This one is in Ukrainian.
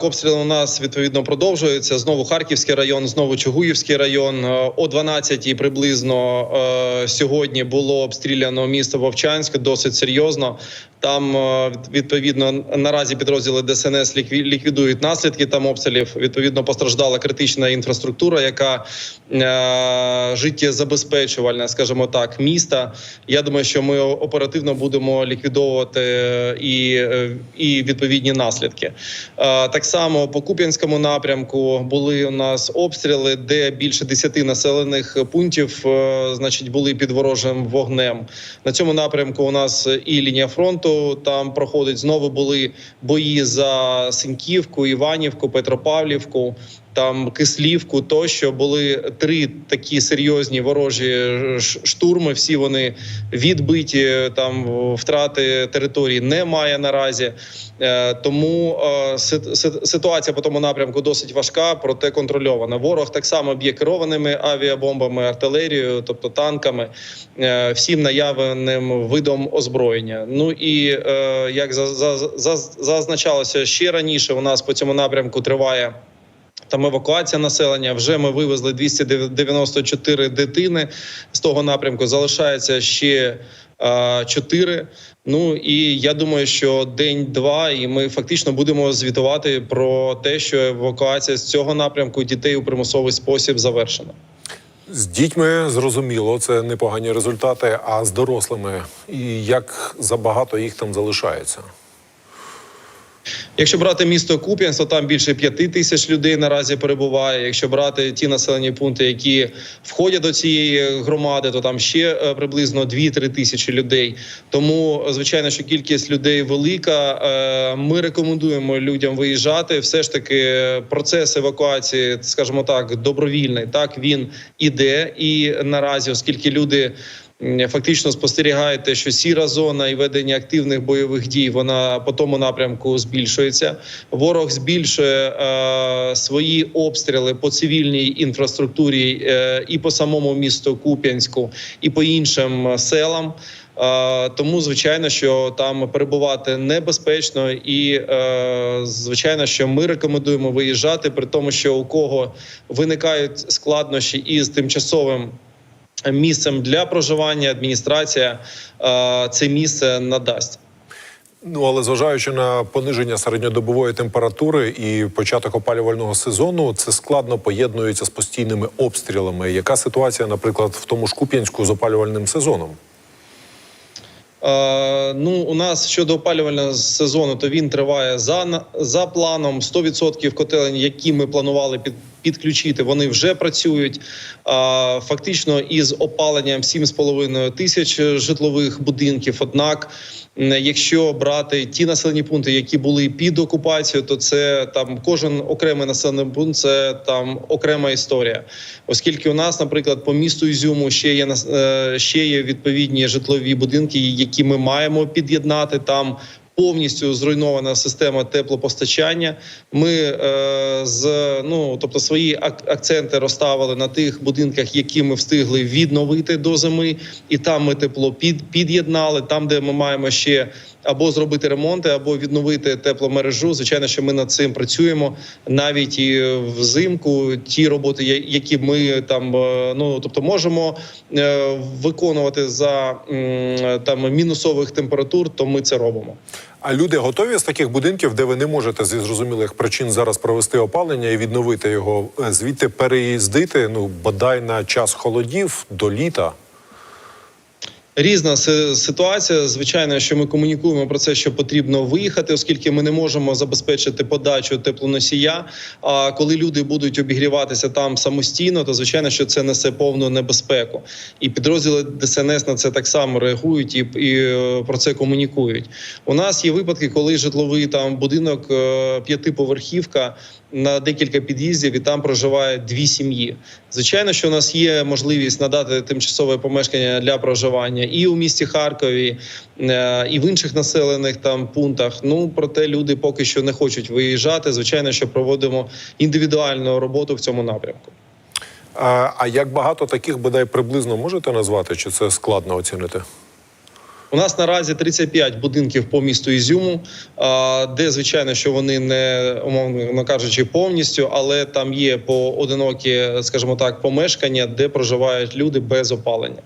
Обстріли у нас відповідно продовжуються. Знову Харківський район, знову Чугуївський район. Е, О 12 приблизно е, сьогодні було обстріляно місто Вовчанськ досить серйозно. Там е, відповідно наразі підрозділи ДСНС лікві- ліквідують наслідки там обстрілів. Відповідно, постраждала критична інфраструктура, яка життєзабезпечувальна, скажімо так, міста. Я думаю, що ми оперативно будемо ліквідовувати і, і відповідні наслідки. Е, Так само по Куп'янському напрямку були у нас обстріли, де більше 10 населених пунктів, е, значить, були під ворожим вогнем. На цьому напрямку у нас і лінія фронту там проходить. Знову були бої за Синьківку, Іванівку, Петропавлівку. Там Кислівку, тощо були три такі серйозні ворожі штурми. Всі вони відбиті. Там втрати території немає наразі. Е, Тому е, си- си- ситуація по тому напрямку досить важка, проте контрольована. Ворог так само б'є керованими авіабомбами, артилерією, тобто танками, е, всім наявним видом озброєння. Ну і як за- за- за- зазначалося ще раніше, у нас по цьому напрямку триває. Там евакуація населення. Вже ми вивезли 294 дитини з того напрямку. Залишається ще 4. Ну і я думаю, що день-два, і ми фактично будемо звітувати про те, що евакуація з цього напрямку дітей у примусовий спосіб завершена. З дітьми зрозуміло, це непогані результати. А з дорослими і як забагато їх там залишається? Якщо брати місто Куп'янськ, то там більше п'яти тисяч людей наразі перебуває. Якщо брати ті населені пункти, які входять до цієї громади, то там ще е, приблизно 2-3 тисячі людей. Тому звичайно, що кількість людей велика. Е, Ми рекомендуємо людям виїжджати. Все ж таки, процес евакуації, скажімо так, добровільний. Так він іде і наразі, оскільки люди. Фактично спостерігають те, що сіра зона і ведення активних бойових дій вона по тому напрямку збільшується. Ворог збільшує е, свої обстріли по цивільній інфраструктурі е, і по самому місту Куп'янську, і по іншим селам. Е, Тому звичайно, що там перебувати небезпечно, і е, звичайно, що ми рекомендуємо виїжджати, при тому, що у кого виникають складнощі із тимчасовим місцем для проживання адміністрація е, це місце надасть. Ну але зважаючи на пониження середньодобової температури і початок опалювального сезону, це складно поєднується з постійними обстрілами. Яка ситуація, наприклад, в тому ж Куп'янську з опалювальним сезоном? Е, ну, у нас щодо опалювального сезону, то він триває за за планом. 100% котелень, які ми планували під. Підключити вони вже працюють фактично із опаленням 7,5 тисяч житлових будинків. Однак, якщо брати ті населені пункти, які були під окупацією, то це там кожен окремий населений пункт це там окрема історія, оскільки у нас, наприклад, по місту Ізюму ще є е, ще є відповідні житлові будинки, які ми маємо під'єднати там. Повністю зруйнована система теплопостачання. Ми е, з ну тобто свої ак- акценти розставили на тих будинках, які ми встигли відновити до зими, і там ми тепло під під'єднали. Там, де ми маємо ще або зробити ремонти, або відновити тепломережу. Звичайно, що ми над цим працюємо навіть і взимку. Ті роботи, які ми там е, ну тобто можемо е, виконувати за там мінусових температур, то ми це робимо. А люди готові з таких будинків, де ви не можете зі зрозумілих причин зараз провести опалення і відновити його, е, звідти переїздити, ну бодай на час холодів до літа. Різна ситуація. Звичайно, що ми комунікуємо про це, що потрібно виїхати, оскільки ми не можемо забезпечити подачу теплоносія. А коли люди будуть обігріватися там самостійно, то звичайно, що це несе повну небезпеку. І підрозділи ДСНС на це так само реагують і, і е, про це комунікують. У нас є випадки, коли житловий там будинок е, п'ятиповерхівка на декілька під'їздів, і там проживає дві сім'ї. Звичайно, що у нас є можливість надати тимчасове помешкання для проживання і у місті Харкові, е, і в інших населених там пунктах. Ну проте люди поки що не хочуть виїжджати. Звичайно, що проводимо індивідуальну роботу в цьому напрямку. А, а як багато таких бодай приблизно можете назвати, чи це складно оцінити? У нас наразі 35 будинків по місту Ізюму, де звичайно, що вони не умовно кажучи повністю, але там є поодинокі, скажімо так, помешкання, де проживають люди без опалення.